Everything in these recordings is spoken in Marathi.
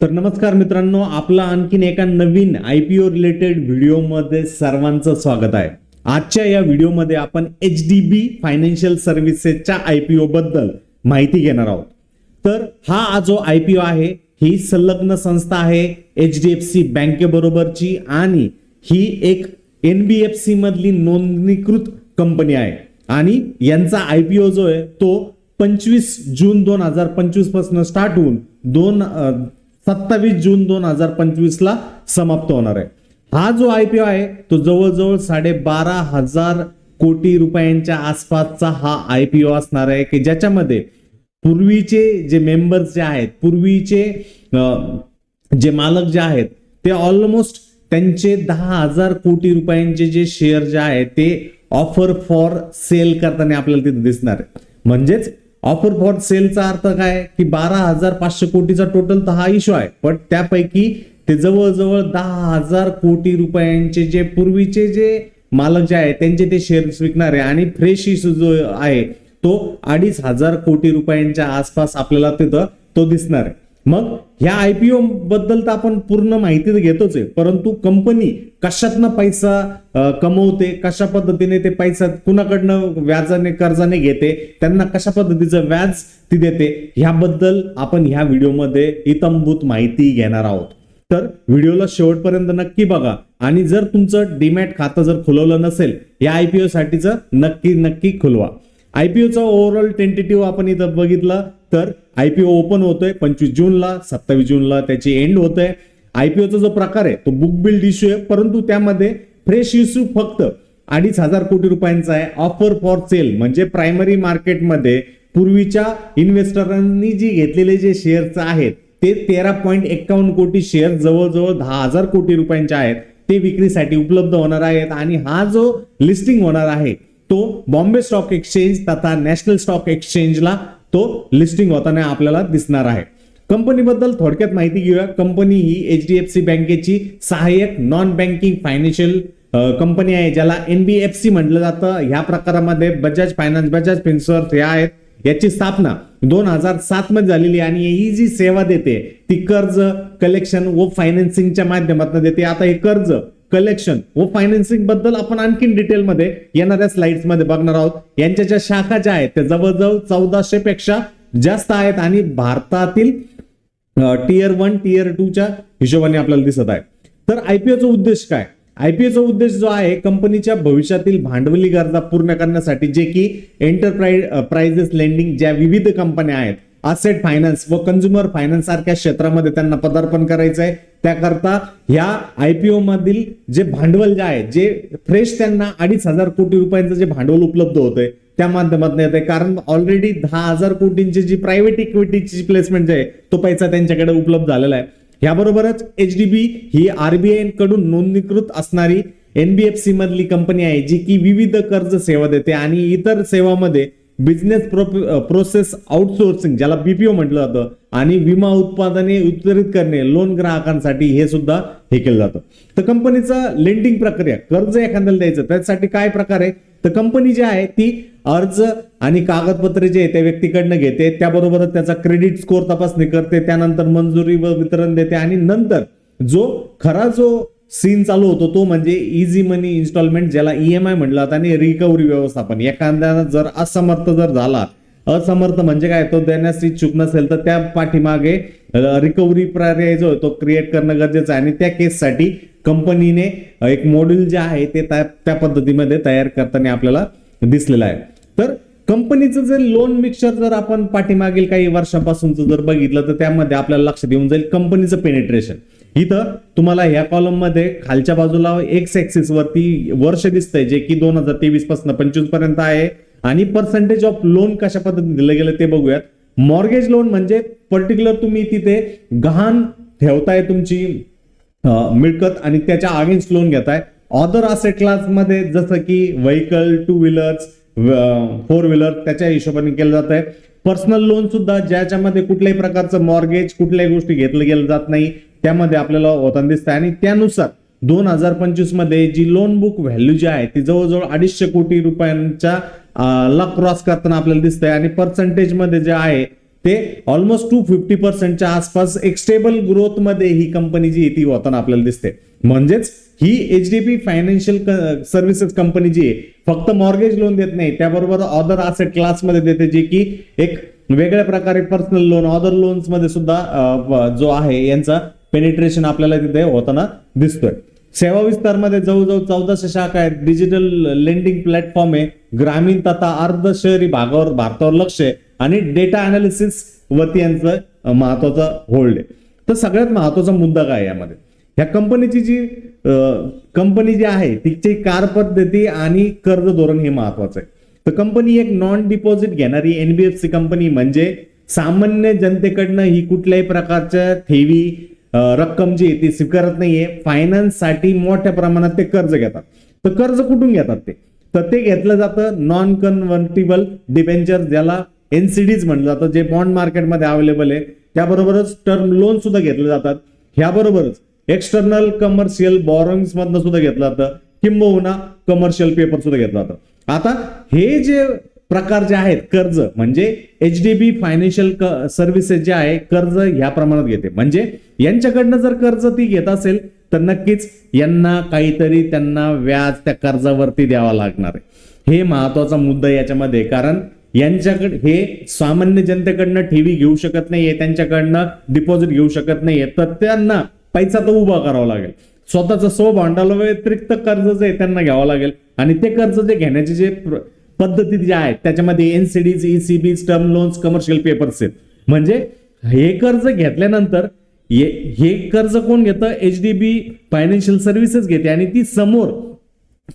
तर नमस्कार मित्रांनो आपला आणखीन एका नवीन आय पी ओ रिलेटेड व्हिडिओमध्ये सर्वांचं स्वागत आहे. आजच्या या व्हिडिओमध्ये आपण एच डी बी फायनान्शियल सर्व्हिसेसच्या आय पी ओ बद्दल माहिती घेणार आहोत. तर हा जो आय पी ओ आहे ही संलग्न संस्था आहे एच डी एफ सी बँकेबरोबरची आणि ही एक एन बी एफ सी मधली नोंदणीकृत कंपनी आहे. आणि यांचा आय पी ओ जो आहे तो पंचवीस जून दोन हजार पंचवीसपासून स्टार्ट होऊन दोन सत्तावीस जून दोन हजार पंचवीस ला समाप्त होणार आहे. हा जो आय पी ओ आहे तो जवळजवळ साडेबारा हजार कोटी रुपयांच्या आसपासचा हा आय पी ओ असणार आहे की ज्याच्यामध्ये पूर्वीचे जे मेंबर्स जे आहेत पूर्वीचे जे मालक जे आहेत ते ऑलमोस्ट त्यांचे दहा हजार कोटी रुपयांचे जे शेअर जे आहेत ते ऑफर फॉर सेल करताना आपल्याला तिथे दिसणार आहे. म्हणजेच ऑफर फॉर सेलचा अर्थ काय? की बारा हजार पाचशे कोटीचा टोटल तर हा इश्यू आहे. पण त्यापैकी ते जवळजवळ दहा हजार कोटी रुपयांचे जे पूर्वीचे जे मालक जे आहे त्यांचे ते शेअर्स विकणार आहे आणि फ्रेश इश्यू जो आहे तो अडीच हजार कोटी रुपयांच्या आसपास आपल्याला तिथं तो दिसणार आहे. मग ह्या आयपीओ बद्दल तर आपण पूर्ण माहिती तर घेतोच आहे. परंतु कंपनी कशातनं पैसा कमवते कशा पद्धतीने ते पैसा कुणाकडनं व्याजाने कर्जाने घेते त्यांना कशा पद्धतीचं व्याज ती देते ह्याबद्दल आपण ह्या व्हिडिओमध्ये इतंभूत माहिती घेणार आहोत. तर व्हिडिओला शेवटपर्यंत नक्की बघा आणि जर तुमचं डीमॅट खातं जर खुलवलं नसेल या आयपीओ साठीचं नक्की नक्की खुलवा. आयपीओचा ओव्हरऑल टेंटेटिव्ह आपण इथं बघितलं तर आयपीओ ओपन होतोय पंचवीस जूनला सत्तावीस जूनला त्याची एंड होतोय. आयपीओचा जो प्रकार आहे तो बुक बिल्ड इश्यू आहे परंतु त्यामध्ये फ्रेश इश्यू फक्त अडीच हजार कोटी रुपयांचा आहे. ऑफर फॉर सेल म्हणजे प्रायमरी मार्केटमध्ये पूर्वीच्या इन्व्हेस्टरांनी जी घेतलेले जे शेअर्स आहेत ते तेरा पॉईंट एक्कावन्न कोटी शेअर जवळजवळ दहा हजार कोटी रुपयांचे आहेत. ते विक्रीसाठी उपलब्ध होणार आहेत आणि हा जो लिस्टिंग होणार आहे तो बॉम्बे स्टॉक एक्सचेंज तथा नॅशनल स्टॉक एक्सचेंजला तो लिस्टिंग होताना आपल्याला दिसणार आहे. कंपनीबद्दल थोडक्यात माहिती घेऊया. कंपनी ही एच डी एफ सी बँकेची सहाय्यक नॉन बँकिंग फायनान्शियल कंपनी आहे ज्याला एनबीएफसी म्हटलं जातं. ह्या प्रकारामध्ये बजाज फायनान्स बजाज फिन्सर्स ह्या आहेत. याची स्थापना दोन हजार सात मध्ये झालेली आहे आणि ही जी सेवा देते ती कर्ज कलेक्शन व फायनान्सिंगच्या माध्यमातून देते. आता हे कर्ज कलेक्शन व फायनान्सिंगबद्दल आपण आणखीन डिटेलमध्ये येणाऱ्या स्लाइड्समध्ये बघणार आहोत. यांच्या ज्या शाखा ज्या आहेत त्या जवळजवळ चौदाशे पेक्षा जास्त आहेत आणि भारतातील टीयर वन टीयर टूच्या हिशोबाने आपल्याला दिसत आहे. तर आयपीओचा उद्देश काय? आयपीओचा उद्देश जो आहे कंपनीच्या भविष्यातील भांडवली गरजा पूर्ण करण्यासाठी जे की एंटरप्राइज प्राइजेस लेंडिंग ज्या विविध कंपन्या आहेत असेट फायनान्स व कंझ्युमर फायनान्स सारख्या क्षेत्रामध्ये त्यांना पदार्पण करायचं आहे त्याकरता ह्या आयपीओ मधील जे भांडवल जे आहे जे फ्रेश त्यांना अडीच हजार कोटी रुपयांचं जे भांडवल उपलब्ध होतंय त्या माध्यमातून येत आहे कारण ऑलरेडी दहा हजार कोटींची जी प्रायव्हेट इक्विटीची प्लेसमेंट जे आहे तो पैसा त्यांच्याकडे उपलब्ध झालेला आहे. याबरोबरच एच डी बी ही आरबीआयकडून नोंदणीकृत असणारी एनबीएफसी मधली कंपनी आहे जी की विविध कर्ज सेवा देते आणि इतर सेवामध्ये बिझनेस प्रोसेस आउटसोर्सिंग ज्याला बीपीओ म्हटलं जातं आणि विमा उत्पादने वितरित करणे लोन ग्राहकांसाठी हे सुद्धा हे केलं जातं. तर कंपनीचं लेंडिंग प्रक्रिया कर्ज एखाद्याला द्यायचं त्यासाठी काय प्रकार आहे? तर कंपनी जी आहे ती अर्ज आणि कागदपत्रे जे आहे त्या व्यक्तीकडनं घेते त्याबरोबरच त्याचा क्रेडिट स्कोअर तपासणी करते त्यानंतर मंजुरी व वितरण देते आणि नंतर जो खरा जो सीन चालू होतो तो म्हणजे इझी मनी इन्स्टॉलमेंट ज्याला ईएमआय म्हटलं जातं आणि रिकव्हरी व्यवस्थापन. एखाद्यानं जर असमर्थ जर झाला असमर्थ म्हणजे काय? तो देण्यास इच्छुक नसेल तर त्या पाठीमागे रिकव्हरी पर्याय जो आहे तो क्रिएट करणं गरजेचं आहे. आणि त्या केससाठी कंपनीने एक मॉड्यूल जे आहे ते त्या त्या पद्धतीमध्ये तयार करताना आपल्याला दिसलेलं आहे. तर कंपनीचं जे लोन मिक्सचर जर आपण पाठीमागील काही वर्षापासूनच जर बघितलं तर त्यामध्ये आपल्याला लक्षात येऊन जाईल कंपनीचं पेनिट्रेशन इथं तुम्हाला ह्या कॉलममध्ये खालच्या बाजूला एक्स ऍक्सिस वरती वर्ष दिसतंय जे की दोन हजार तेवीसपासून पंचवीसपर्यंत आहे. आणि पर्सेंटेज ऑफ लोन कशा पद्धतीने दिलं गेलं ते बघूयात. मॉर्गेज लोन म्हणजे पर्टिक्युलर तुम्ही तिथे गहाण ठेवताय तुमची मिळकत आणि त्याच्या अगेन्स्ट लोन घेताय. अदर असेट क्लासमध्ये जसं की vehicle two wheelers four wheeler त्याच्या हिशोबाने केलं जात आहे पर्सनल लोन सुद्धा ज्याच्यामध्ये कुठल्याही प्रकारचं मॉर्गेज कुठल्याही गोष्टी घेतलं गेलं जात नाही. त्यामध्ये आपल्याला होताना दिसतंय आणि त्यानुसार दोन हजार पंचवीसमध्ये जी लोन बुक व्हॅल्यू जी आहे ती जवळजवळ अडीचशे कोटी रुपयांच्या ला क्रॉस करताना आपल्याला दिसतंय. आणि पर्सेंटेजमध्ये जे आहे ते ऑलमोस्ट टू फिफ्टी पर्सेंटच्या आसपास एक स्टेबल ग्रोथमध्ये ही कंपनी जी ती होताना आपल्याला दिसते म्हणजेच ही H D P financial services company जी आहे फक्त मॉर्गेज लोन देत नाही त्याबरोबर ऑदर असेट क्लासमध्ये देते जे की एक वेगळ्या प्रकारे पर्सनल लोन ऑदर लोन्समध्ये सुद्धा जो आहे यांचा पेनिट्रेशन आपल्याला तिथे होताना दिसतोय. सेवा विस्तारमध्ये जवळजवळ चौदाशे शाखा आहेत. डिजिटल लेंडिंग प्लॅटफॉर्म आहे. ग्रामीण तथा अर्ध शहरी भागावर भारतावर लक्ष आहे. आणि डेटा अनालिसिस वरती यांचं महत्वाचं होल्ड आहे. तर सगळ्यात महत्त्वाचा मुद्दा काय यामध्ये? ह्या कंपनीची जी कंपनी जी आहे तिची कार पद्धती आणि कर्ज धोरण हे महत्वाचं आहे. तर कंपनी एक नॉन डिपॉझिट घेणारी एनबीएफसी कंपनी म्हणजे सामान्य जनतेकडनं ही कुठल्याही प्रकारच्या ठेवी रक्कम जी आहे ती स्वीकारत नाहीये. फायनान्ससाठी मोठ्या प्रमाणात ते कर्ज घेतात. तर कर्ज कुठून घेतात ते? तर ते घेतलं जातं नॉन कन्व्हर्टिबल डिबेंचर ज्याला एनसीडीज म्हटलं जातं जे बॉन्ड मार्केटमध्ये अवेलेबल आहे. त्याबरोबरच टर्म लोन सुद्धा घेतले जातात. ह्याबरोबरच एक्सटर्नल कमर्शियल बॉरोइंग्स मधनं सुद्धा घेतलं जातं. किंबहुना कमर्शियल पेपर सुद्धा घेतलं जातं. आता हे जे प्रकार जे आहेत कर्ज म्हणजे H D B financial services जे आहे कर्ज ह्या प्रमाणात घेते. म्हणजे यांच्याकडनं जर कर्ज ती घेत असेल तर नक्कीच यांना काहीतरी त्यांना व्याज त्या कर्जावरती द्यावा लागणार आहे. हे महत्त्वाचा मुद्दा याच्यामध्ये कारण यांच्याकडे हे सामान्य जनतेकडनं ठेवी घेऊ शकत नाहीये त्यांच्याकडनं डिपॉझिट घेऊ शकत नाहीये तर त्यांना पैसा तर उभा करावा लागेल. स्वतःचं सो भांडाला व्यतिरिक्त कर्ज जे त्यांना घ्यावं लागेल. आणि ते कर्ज जे घेण्याचे जे प्र- पद्धती ज्या आहेत त्याच्यामध्ये NCDs ECB term loans commercial papers आहेत. म्हणजे हे कर्ज घेतल्यानंतर हे हे कर्ज कोण घेतं? H D B financial services घेते आणि ती समोर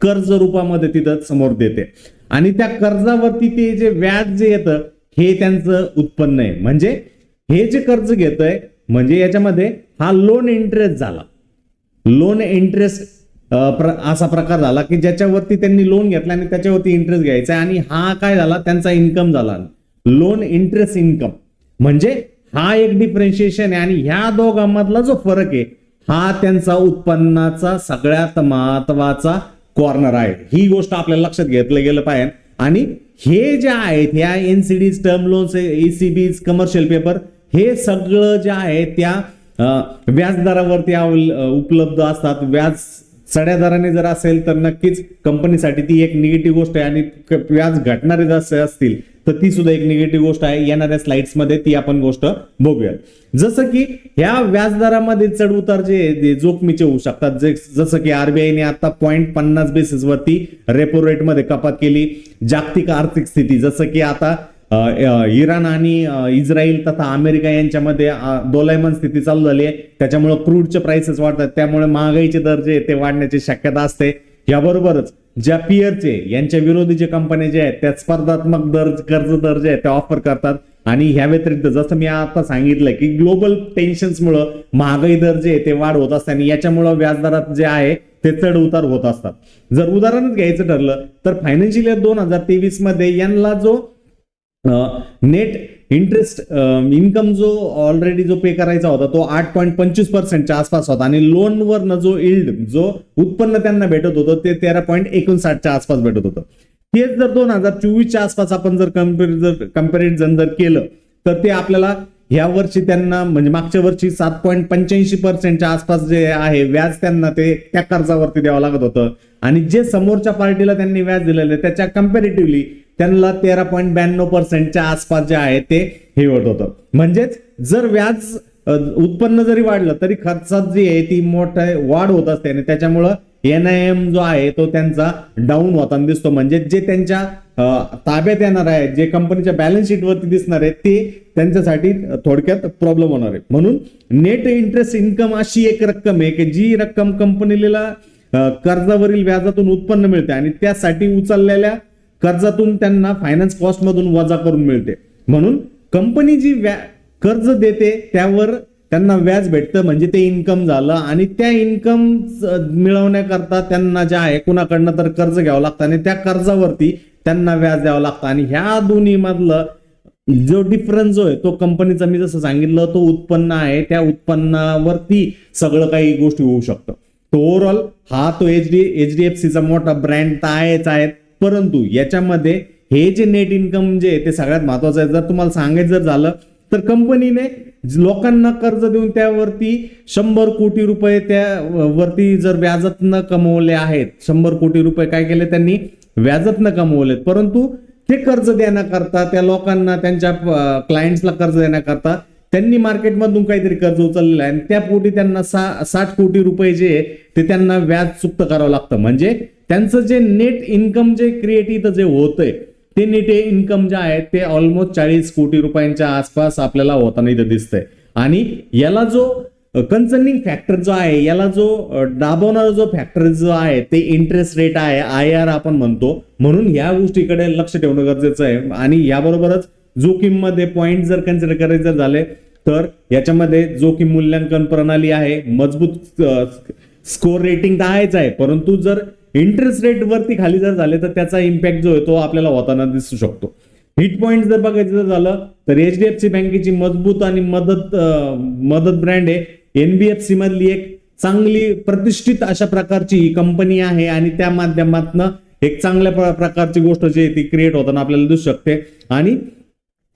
कर्ज रूपामध्ये तिथं समोर देते. आणि त्या कर्जावरती ते जे व्याज जे येतं हे त्यांचं उत्पन्न आहे. म्हणजे हे जे कर्ज घेतंय म्हणजे याच्यामध्ये हा लोन इंटरेस्ट झाला. लोन इंटरेस्ट असा प्रकार झाला की ज्याच्यावरती त्यांनी लोन घेतला आणि त्याच्यावरती इंटरेस्ट घ्यायचा आणि हा काय झाला? त्यांचा इन्कम झाला. लोन इंटरेस्ट इन्कम म्हणजे हा एक डिफरन्शिएशन आहे आणि ह्या दोघांमधला जो फरक आहे हा त्यांचा उत्पन्नाचा सगळ्यात महत्त्वाचा कॉर्नर आहे. ही गोष्ट आपल्याला लक्षात घेतलं गेलं पाहिजे. आणि हे जे आहेत ह्या NCDs term loans ACBs commercial paper हे सगळं जे आहे त्या व्याजदरावरती उपलब्ध असतात. व्याज चढ्या दराने जर असेल तर नक्कीच कंपनीसाठी ती एक निगेटिव्ह गोष्ट आहे आणि व्याज घटणारे जर असतील तर ती सुद्धा एक निगेटिव्ह गोष्ट आहे. येणाऱ्या स्लाइड्समध्ये ती आपण गोष्ट बघूया जसं की ह्या व्याजदरामध्ये चढ उतार जे जोखमीचे होऊ शकतात जे जसं की आरबीआयने आता पॉईंट पन्नास बेसिस वरती रेपो रेटमध्ये कपात केली. जागतिक आर्थिक स्थिती जसं की आता इराण आणि इस्रायल तथा अमेरिका यांच्यामध्ये दोलायमान स्थिती चालू झाली आहे. त्याच्यामुळे क्रूडचे प्राइसेस वाढतात. त्यामुळे महागाईचे दर जे ते वाढण्याची शक्यता असते. याबरोबरच ज्या पियरचे यांच्या विरोधी जे कंपन्या जे आहेत त्या स्पर्धात्मक दर कर्ज दर जे आहेत ते ऑफर करतात. आणि ह्या व्यतिरिक्त जसं मी आता सांगितलं की ग्लोबल टेन्शन्समुळं महागाई दर जे आहे ते वाढ होत असते आणि याच्यामुळं व्याजदरात जे आहे ते चढ उतार होत असतात. जर उदाहरणच घ्यायचं ठरलं तर फायनान्शियल इयर दोन हजार तेवीसमध्ये यांना जो नेट इंटरेस्ट इन्कम जो ऑलरेडी जो पे करायचा होता तो आठ पॉईंट पंचवीस पर्सेंटच्या आसपास होता. आणि लोनवरनं जो इल्ड जो उत्पन्न त्यांना भेटत होतं ते तेरा पॉईंट एकोणसाठच्या आसपास भेटत होतं. तेच जर दोन हजार चोवीसच्या आसपास आपण जर कम्पेरिझन कंपॅरिझन जर केलं तर ते आपल्याला ह्या वर्षी त्यांना म्हणजे मागच्या वर्षी सात पॉईंट पंच्याऐंशी पर्सेंटच्या आसपास जे आहे व्याज त्यांना ते त्या कर्जावरती द्यावं लागत होतं. आणि जे समोरच्या पार्टीला त्यांनी व्याज दिलेलं आहे त्याच्या कम्पॅरेटिव्हली त्यांना तेरा पॉईंट ब्याण्णव पर्सेंटच्या आसपास जे आहे ते हे होत होतं. म्हणजेच जर व्याज उत्पन्न जरी वाढलं तरी खर्चात जी आहे ती मोठ्या वाढ होत असते आणि त्याच्यामुळं एन आय एम जो आहे तो त्यांचा डाऊन होताना दिसतो. म्हणजे जे त्यांच्या ताब्यात येणार आहे जे कंपनीच्या बॅलन्स शीटवरती दिसणार आहे ते त्यांच्यासाठी थोडक्यात प्रॉब्लेम होणार आहे. म्हणून नेट इंटरेस्ट इन्कम अशी एक रक्कम आहे की जी रक्कम कंपनीला कर्जावरील व्याजातून उत्पन्न मिळते आणि त्यासाठी उचललेल्या कर्जातून त्यांना फायनान्स कॉस्ट मधून वजा करून मिळते. म्हणून कंपनी जी व्या कर्ज देते त्यावर त्यांना व्याज भेटतं म्हणजे ते इन्कम झालं आणि त्या इन्कम मिळवण्याकरता त्यांना ज्या आहे कुणाकडनं तर कर्ज घ्यावं लागतं आणि त्या कर्जावरती त्यांना व्याज द्यावं लागतं. आणि ह्या दोन्ही मधलं जो डिफरन्स जो आहे तो कंपनीचा मी जसं सांगितलं तो उत्पन्न आहे त्या उत्पन्नावरती सगळं काही गोष्टी होऊ शकतं. तो ओव्हरऑल हा तो H D H D F सीचा मोठा ब्रँड तर आहेच आहे परंतु याच्यामध्ये हे जे नेट इन्कम जे आहे ते सगळ्यात महत्वाचं आहे. जर तुम्हाला सांगायचं जर झालं तर कंपनीने लोकांना कर्ज देऊन त्यावरती शंभर कोटी रुपये त्या वरती जर व्याजातनं कमवले आहेत शंभर कोटी रुपये काय केले त्यांनी? व्याजातनं कमवलेत. परंतु ते कर्ज देण्याकरता त्या लोकांना त्यांच्या क्लायंट्सला कर्ज देण्याकरता त्यांनी मार्केटमधून काहीतरी कर्ज उचललेलं आहे. आणि त्या पोटी त्यांना सा साठ कोटी रुपये जे ते त्यांना व्याज चुक्त करावं लागतं. म्हणजे त्यांचं जे नेट इन्कम जे क्रिएट इथं जे होतंय ते नेट इन्कम जे आहे ते ऑलमोस्ट चाळीस कोटी रुपयांच्या आसपास आपल्याला होताना इथं दिसतंय. आणि याला जो कन्सर्निंग फॅक्टर जो आहे याला जो दाबवणारा जो फॅक्टर जो आहे ते इंटरेस्ट रेट आहे आय आर आपण म्हणतो. म्हणून या गोष्टीकडे लक्ष ठेवणं गरजेचं आहे. आणि याबरोबरच जोखीममध्ये पॉईंट जर कन्सिडर करायचं झाले तर याच्यामध्ये जोखीम मूल्यांकन प्रणाली आहे. मजबूत स्कोर रेटिंग तर आहेच आहे. परंतु जर इंटरेस्ट रेट वरती खाली जर झाले तर त्याचा इम्पॅक्ट जो आहे तो आपल्याला होताना दिसू शकतो. हिट पॉईंट जर बघायचं जर झालं तर एचडीएफसी बँकेची मजबूत आणि मदत मदत ब्रँड आहे. एनबीएफसी मधली एक चांगली प्रतिष्ठित अशा प्रकारची ही कंपनी आहे आणि त्या माध्यमातून एक चांगल्या प्रकारची गोष्ट जी आहे ती क्रिएट होताना आपल्याला दिसू शकते. आणि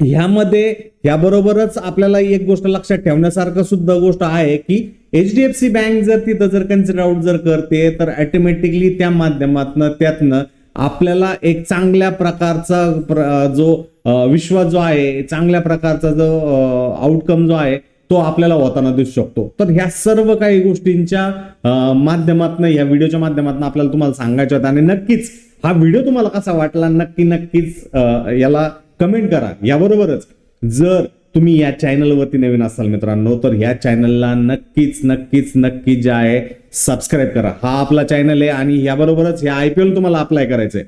ह्यामध्ये याबरोबरच आपल्याला एक गोष्ट लक्षात ठेवण्यासारखं सुद्धा गोष्ट आहे की H D F C bank जर तिथं जर कन्सिडर आउट जर करते तर ऑटोमॅटिकली त्या माध्यमातनं त्यातनं आपल्याला एक चांगल्या प्रकारचा प्र- जो विश्वास जो आहे चांगल्या प्रकारचा जो आउटकम जो आहे तो आपल्याला होताना दिसू शकतो. तर ह्या सर्व काही गोष्टींच्या माध्यमातून या व्हिडिओच्या माध्यमातून आपल्याला तुम्हाला सांगायच्या होतं. आणि नक्कीच हा व्हिडिओ तुम्हाला कसा वाटला नक्की नक्कीच याला कमेंट करा. याबरोबरच जर तुम्ही या चॅनलवरती नवीन असाल मित्रांनो तर ह्या चॅनलला नक्कीच नक्कीच नक्की जे आहे सबस्क्राईब करा. हा आपला चॅनल आहे आणि याबरोबरच हे आय पी एल तुम्हाला अप्लाय करायचंय.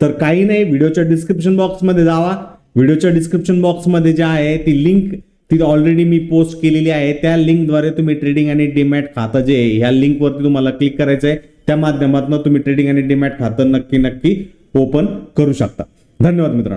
तर काही नाही व्हिडिओच्या डिस्क्रिप्शन बॉक्समध्ये जावा. व्हिडिओच्या डिस्क्रिप्शन बॉक्समध्ये जे आहे ती लिंक ती ऑलरेडी मी पोस्ट केलेली आहे. त्या लिंकद्वारे तुम्ही ट्रेडिंग आणि डीमॅट खातं जे आहे ह्या लिंकवरती तुम्हाला क्लिक करायचं आहे त्या माध्यमातून तुम्ही ट्रेडिंग आणि डीमॅट खातं नक्की नक्की ओपन करू शकता. धन्यवाद मित्रांनो.